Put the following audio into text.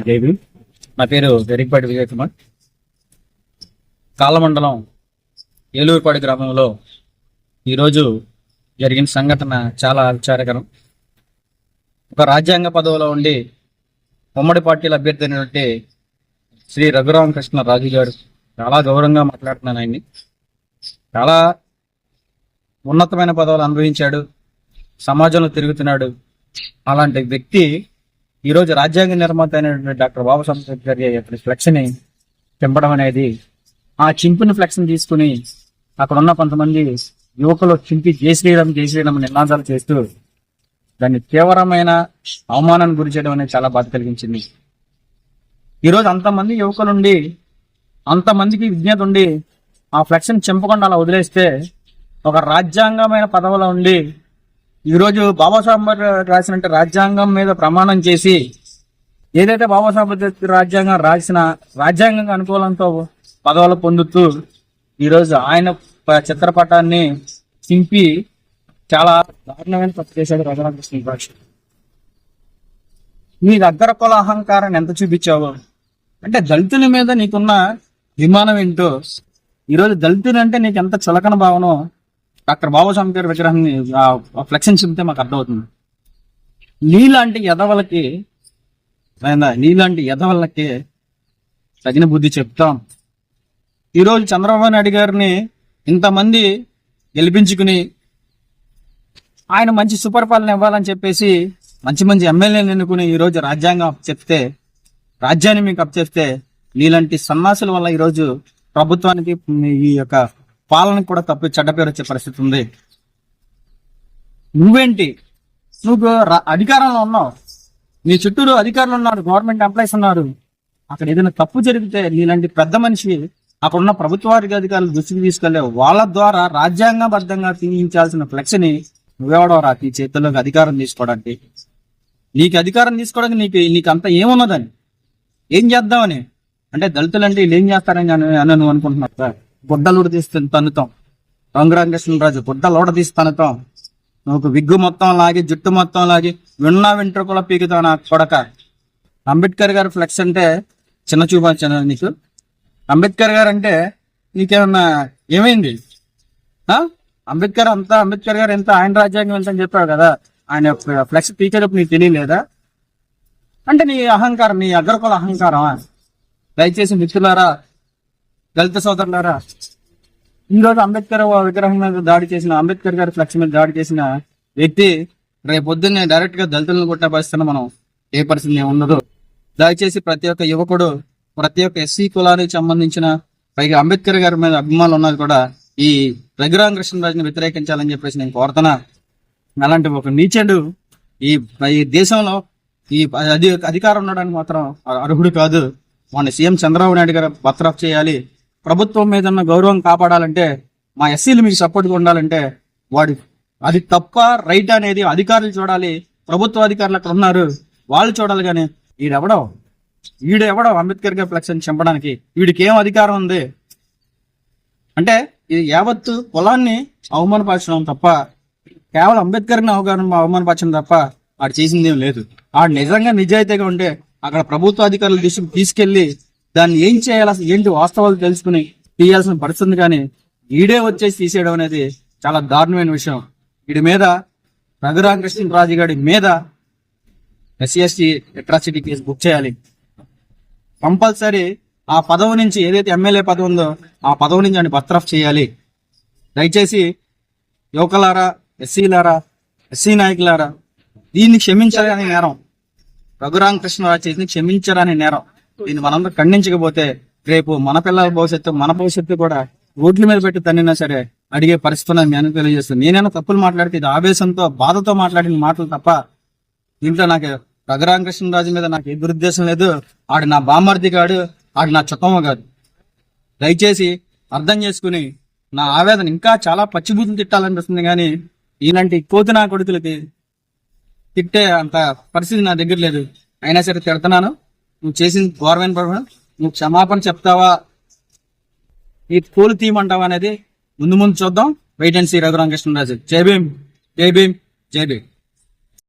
దేవి నా పేరు వెరిక్పాటి విజయ్ కుమార్ కాలమండలం ఏలూరుపాడి గ్రామంలో ఈరోజు జరిగిన సంఘటన చాలా విచారకరం ఒక రాజ్యాంగ పదవిలో ఉండి ఉమ్మడి పార్టీల అభ్యర్థి అయినటువంటి శ్రీ రఘురామకృష్ణ రాజు గారు చాలా గౌరవంగా మాట్లాడుతున్నాను ఆయన్ని. చాలా ఉన్నతమైన పదవులు అనుభవించాడు. సమాజంలో తిరుగుతున్నాడు. అలాంటి వ్యక్తి ఈరోజు రాజ్యాంగ నిర్మాత అయినటువంటి డాక్టర్ బాబాసాహెబ్ గారి ఫ్లెక్స్ని అనేది ఆ చింపిన ఫ్లెక్స్ని తీసుకుని అక్కడ ఉన్న కొంతమంది యువకులు చింపి జై శ్రీరామ్ జై శ్రీరామ్ నినాదాలు చేస్తూ దాన్ని తీవ్రమైన అవమానానికి గురి చేయడం అనేది చాలా బాధ కలిగించింది. ఈరోజు అంతమంది యువకులుండి అంతమందికి విజ్ఞత ఉండి ఆ ఫ్లెక్స్ని చింపకుండా అలా వదిలేస్తే ఒక రాజ్యాంగమైన పదవిలో ఉండి ఈరోజు బాబాసాహెబ్ రాసిన రాజ్యాంగం మీద ప్రమాణం చేసి ఏదైతే బాబాసాహెబ్ రాజ్యాంగం రాసిన రాజ్యాంగం అనుకూలంతో పదవులు పొందుతూ ఈరోజు ఆయన చిత్రపటాన్ని చింపి చాలా దారుణమైన తప్పు చేశాడు రఘురామకృష్ణ భాష నీ దగ్గర కుల అహంకారాన్ని ఎంత చూపించావు? అంటే దళితుల మీద నీకున్న విమానం ఏంటో? ఈరోజు దళితులు అంటే నీకు ఎంత చులకన భావనో? డాక్టర్ బాబాస్వామి గారి విగ్రహాన్ని ఫ్లెక్షన్ చెబితే మాకు అర్థమవుతుంది. నీలాంటి ఎదవలకి నీలాంటి ఎదవలకి తగిన బుద్ధి చెప్తాం. ఈరోజు చంద్రబాబు నాయుడు గారిని ఇంతమంది గెలిపించుకుని ఆయన మంచి సుపరిపాలన ఇవ్వాలని చెప్పేసి మంచి మంచి ఎమ్మెల్యేలు ఎన్నుకుని ఈరోజు రాజ్యాంగం అప్పచెప్తే రాజ్యాన్ని మీకు అప్పచెప్తే నీలాంటి సన్నాసుల వల్ల ఈరోజు ప్రభుత్వానికి ఈ యొక్క పాలనకు కూడా తప్పు చెడ్డ పేరు వచ్చే పరిస్థితి ఉంది. నువ్వేంటి? నువ్వు అధికారంలో ఉన్నావు. నీ చుట్టూరు అధికారులు ఉన్నారు గవర్నమెంట్ ఎంప్లాయీస్ ఉన్నారు. అక్కడ ఏదైనా తప్పు జరిగితే నీలాంటి పెద్ద మనిషి అక్కడ ఉన్న ప్రభుత్వానికి అధికారులు దృష్టికి తీసుకెళ్ళే వాళ్ళ ద్వారా రాజ్యాంగబద్ధంగా తీయించాల్సిన ఫ్లెక్స్ని నీ చేతుల్లోకి అధికారం తీసుకోవడానికి. నీకు అధికారం తీసుకోవడానికి నీకు నీకు అంత ఏమున్నదని? ఏం చేద్దామని? అంటే దళితులు అంటే వీళ్ళు ఏం చేస్తారని అని నువ్వు అనుకుంటున్నావు సార్? బుడ్డలుడు తీస్తుంది తన్నుతాం. రంగరామకృష్ణరాజు గుడ్డలు తీసి తన్నుతాం. నువ్వు విగ్గు మొత్తం లాగి జుట్టు మొత్తం లాగి విన్నా వెంట్రుకల పీకుతావు నా కొడక. అంబేద్కర్ గారు ఫ్లెక్స్ అంటే చిన్న చూపించాను నీకు? అంబేద్కర్ గారు అంటే నీకేమన్నా ఏమైంది? అంబేద్కర్ అంతా అంబేద్కర్ గారు ఎంత ఆయన రాజ్యాంగం ఎంత అని చెప్పావు కదా ఆయన ఫ్లెక్స్ పీకేటప్పుడు నీకు తెలియలేదా? అంటే నీ అహంకారం నీ అగ్రకుల అహంకారం దయచేసి మిత్రులారా దళిత సోదరులారా ఈరోజు అంబేద్కర్ విగ్రహం మీద దాడి చేసిన అంబేద్కర్ గారి ఫ్లెక్స్ మీద దాడి చేసిన వ్యక్తి రేపు పొద్దున్నే డైరెక్ట్గా దళితులను కొట్టే పరిస్థితి మనం ఏ పరిస్థితి ఉండదు. దయచేసి ప్రతి ఒక్క యువకుడు ప్రతి ఒక్క ఎస్సీ కులానికి సంబంధించిన పైగా అంబేద్కర్ గారి మీద అభిమానులు ఉన్నది కూడా ఈ రఘురామ కృష్ణరాజుని వ్యతిరేకించాలని చెప్పేసి నేను కోరుతున్నా. అలాంటి ఒక నీచడు ఈ ఈ దేశంలో ఈ అధి అధికారం ఉండడానికి మాత్రం అర్హుడు కాదు. మన సీఎం చంద్రబాబు నాయుడు గారు బత్రాఫ్ చేయాలి. ప్రభుత్వం మీద ఉన్న గౌరవం కాపాడాలంటే మా ఎస్సీలు మీకు సపోర్ట్గా ఉండాలంటే వాడు అది తప్ప రైట్ అనేది అధికారులు చూడాలి ప్రభుత్వ అధికారులు అక్కడ ఉన్నారు వాళ్ళు చూడాలి కానీ వీడెవడో ఈడెవడో అంబేద్కర్ గారి ఫ్లెక్స్ చంపడానికి? వీడికి ఏం అధికారం ఉంది? అంటే ఇది యావత్తు కులాన్ని అవమానపరచడం తప్ప కేవలం అంబేద్కర్ని అవగాహన అవమానపరచడం తప్ప ఆడు చేసింది ఏం లేదు. ఆడు నిజంగా నిజాయితీగా ఉంటే అక్కడ ప్రభుత్వ అధికారులు దృష్టికి తీసుకెళ్ళి దాన్ని ఏం చేయాలి ఏంటి వాస్తవాలు తెలుసుకుని తీయాల్సిన పరిస్థితి కానీ ఈడే వచ్చేసి తీసేయడం అనేది చాలా దారుణమైన విషయం. వీడి మీద రఘురామకృష్ణ రాజు గారి మీద SC ST atrocity case book చేయాలి. కంపల్సరీ ఆ పదవి నుంచి ఏదైతే ఎమ్మెల్యే పదవి ఉందో ఆ పదవి నుంచి ఆయన బర్తరఫ్ చేయాలి. దయచేసి యువకులారా ఎస్సీలారా ఎస్సీ నాయకులారా దీన్ని క్షమించాలని నేరం. రఘురామకృష్ణ కృష్ణరాజు చేసిన క్షమించరాని నేరం. దీన్ని మనందరూ ఖండించకపోతే రేపు మన పిల్లల భవిష్యత్తు మన భవిష్యత్తు కూడా రోడ్ల మీద పెట్టి తన్నినా సరే అడిగే పరిస్థితి నేను మీ తెలియజేస్తుంది. నేనైనా తప్పులు మాట్లాడితే ఇది ఆవేశంతో బాధతో మాట్లాడిన మాటలు తప్ప దీంట్లో నాకు రఘురామకృష్ణరాజు మీద నాకు ఏ దురుద్దేశం లేదు. ఆడు నా బామర్ది కాడు ఆడు నా చుట్టమ్మ కాదు. దయచేసి అర్థం చేసుకుని నా ఆవేదన ఇంకా చాలా పచ్చిబూతులు తిట్టాలనిపిస్తుంది కానీ ఇలాంటి కోతి నా కొడుకులకి తిట్టే అంత పరిస్థితి నా దగ్గర లేదు. అయినా సరే తిడుతున్నాను. నువ్వు చేసింది ఘోరమైన పని నువ్వు క్షమాపణ చెప్తావా? ఈ పూలు తీయమంటావా అనేది? ముందు ముందు చూద్దాం. Wait and see Raghurama Krishna Raju. జై భీమ్. జై భీమ్. జై భీమ్.